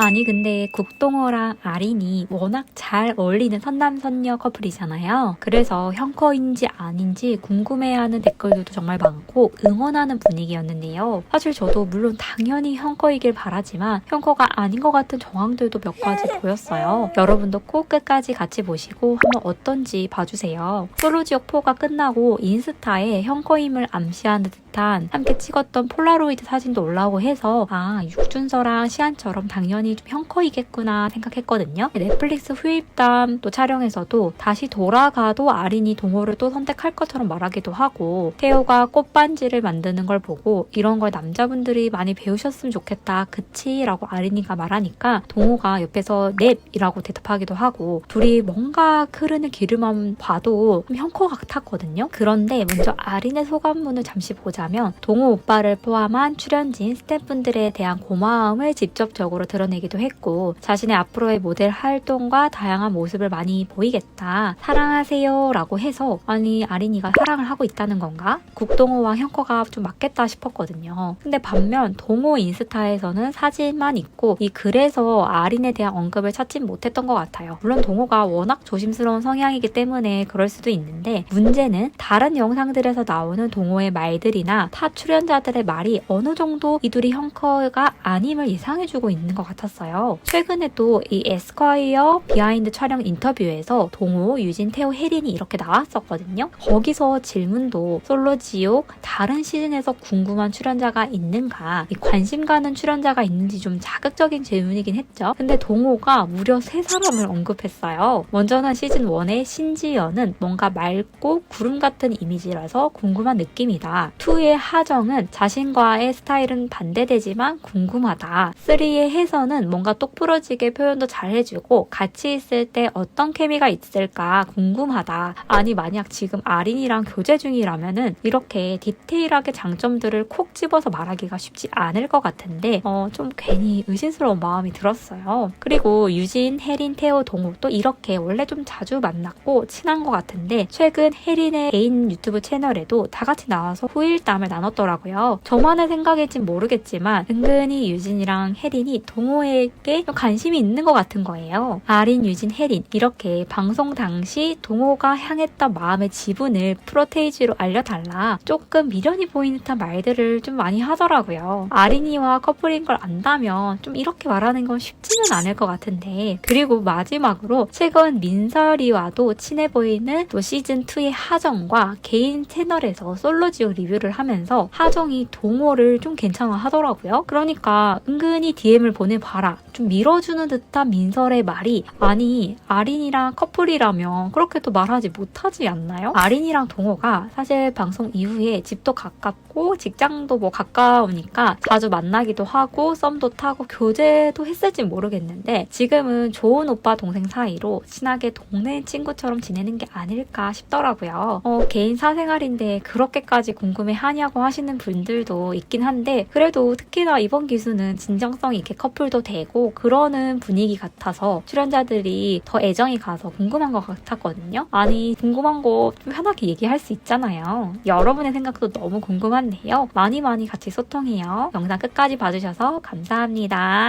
아니 근데 국동호랑 아린이 워낙 잘 어울리는 선남선녀 커플이잖아요. 그래서 형커인지 아닌지 궁금해하는 댓글들도 정말 많고 응원하는 분위기였는데요. 사실 저도 물론 당연히 형커이길 바라지만 형커가 아닌 것 같은 정황들도 몇 가지 보였어요. 여러분도 꼭 끝까지 같이 보시고 한번 어떤지 봐주세요. 솔로 지역 4가 끝나고 인스타에 형커임을 암시하는 듯 한 함께 찍었던 폴라로이드 사진도 올라오고 해서 아 육준서랑 시안처럼 당연히 좀 형커이겠구나 생각했거든요. 넷플릭스 후입담 또 촬영에서도 다시 돌아가도 아린이 동호를 또 선택할 것처럼 말하기도 하고 태호가 꽃반지를 만드는 걸 보고 이런 걸 남자분들이 많이 배우셨으면 좋겠다 그치? 라고 아린이가 말하니까 동호가 옆에서 넵이라고 대답하기도 하고 둘이 뭔가 흐르는 기름만 봐도 좀 형커 같았거든요. 그런데 먼저 아린의 소감문을 잠시 보자 면 동호 오빠를 포함한 출연진 스태프분들에 대한 고마움을 직접적으로 드러내기도 했고 자신의 앞으로의 모델 활동과 다양한 모습을 많이 보이겠다. 사랑하세요 라고 해서 아니 아린이가 사랑을 하고 있다는 건가? 국동호와 형커가 좀 맞겠다 싶었거든요. 근데 반면 동호 인스타에서는 사진만 있고 이 글에서 아린에 대한 언급을 찾진 못했던 것 같아요. 물론 동호가 워낙 조심스러운 성향이기 때문에 그럴 수도 있는데 문제는 다른 영상들에서 나오는 동호의 말들이나 타 출연자들의 말이 어느 정도 이둘이 형커가 아님을 예상해주고 있는 것 같았어요. 최근에 또이 에스콰이어 비하인드 촬영 인터뷰에서 동호, 유진, 태호, 혜린이 이렇게 나왔었거든요. 거기서 질문도 솔로 지옥 다른 시즌에서 궁금한 출연자가 있는가 이 관심 가는 출연자가 있는지 좀 자극적인 질문이긴 했죠. 근데 동호가 무려 세 사람을 언급했어요. 먼저는 시즌 1의 신지연은 뭔가 맑고 구름 같은 이미지라서 궁금한 느낌이다. 2의 하정은 자신과의 스타일은 반대되지만 궁금하다. 3의 혜선은 뭔가 똑부러지게 표현도 잘 해주고 같이 있을 때 어떤 케미가 있을까 궁금하다. 아니 만약 지금 아린이랑 교제 중이라면은 이렇게 디테일하게 장점들을 콕 집어서 말하기가 쉽지 않을 것 같은데 어, 좀 괜히 의심스러운 마음이 들었어요. 그리고 유진, 혜린, 태호, 동호 또 이렇게 원래 좀 자주 만났고 친한 것 같은데 최근 혜린의 개인 유튜브 채널에도 다 같이 나와서 후일 담을 나눴더라고요. 저만의 생각일진 모르겠지만 은근히 유진이랑 혜린이 동호에게 좀 관심이 있는 것 같은 거예요. 아린, 유진, 혜린 이렇게 방송 당시 동호가 향했던 마음의 지분을 프로테이지로 알려달라 조금 미련이 보이는 듯한 말들을 좀 많이 하더라고요. 아린이와 커플인 걸 안다면 좀 이렇게 말하는 건 쉽지는 않을 것 같은데 그리고 마지막으로 최근 민설이와도 친해 보이는 또 시즌2의 하정과 개인 채널에서 솔로지오 리뷰를 하면서 하정이 동호를 좀 괜찮아 하더라고요. 그러니까 은근히 DM을 보내봐라. 좀 밀어주는 듯한 민설의 말이 아니 아린이랑 커플이라면 그렇게 또 말하지 못하지 않나요? 아린이랑 동호가 사실 방송 이후에 집도 가깝고 직장도 뭐 가까우니까 자주 만나기도 하고 썸도 타고 교제도 했을지 모르겠는데 지금은 좋은 오빠 동생 사이로 친하게 동네 친구처럼 지내는 게 아닐까 싶더라고요. 어, 개인 사생활인데 그렇게까지 궁금해 하냐고 하시는 분들도 있긴 한데 그래도 특히나 이번 기수는 진정성 있게 커플도 되고 그러는 분위기 같아서 출연자들이 더 애정이 가서 궁금한 것 같았거든요. 아니 궁금한 거 좀 편하게 얘기할 수 있잖아요. 여러분의 생각도 너무 궁금한데요. 많이 많이 같이 소통해요. 영상 끝까지 봐주셔서 감사합니다.